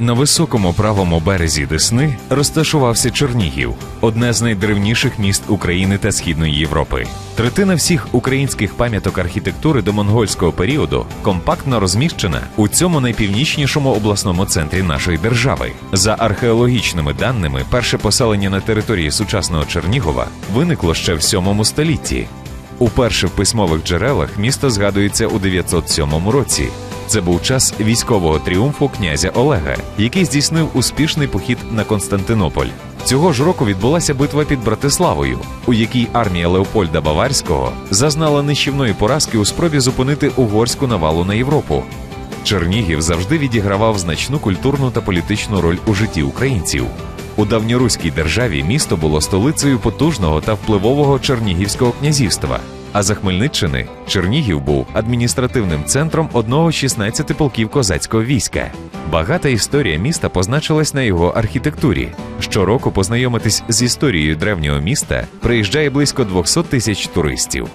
На високому правому березі Десни розташувався Чернігів, одне з найдревніших міст України та Східної Європи. Третина всіх українських пам'яток архітектури до монгольського періоду компактно розміщена у цьому найпівнічнішому обласному центрі нашої держави. За археологічними даними, перше поселення на території сучасного Чернігова виникло ще в 7 столітті. Уперше в письмових джерелах місто згадується у 907 році. Це був час військового тріумфу князя Олега, який здійснив успішний похід на Константинополь. Цього ж року відбулася битва під Братиславою, у якій армія Леопольда Баварського зазнала нищівної поразки у спробі зупинити угорську навалу на Європу. Чернігів завжди відігравав значну культурну та політичну роль у житті українців. У давньоруській державі місто було столицею потужного та впливового Чернігівського князівства. А за Хмельниччини Чернігів був адміністративним центром одного з 16 полків козацького війська. Багата історія міста позначилась на його архітектурі. Щороку познайомитись з історією древнього міста приїжджає близько 200 тисяч туристів.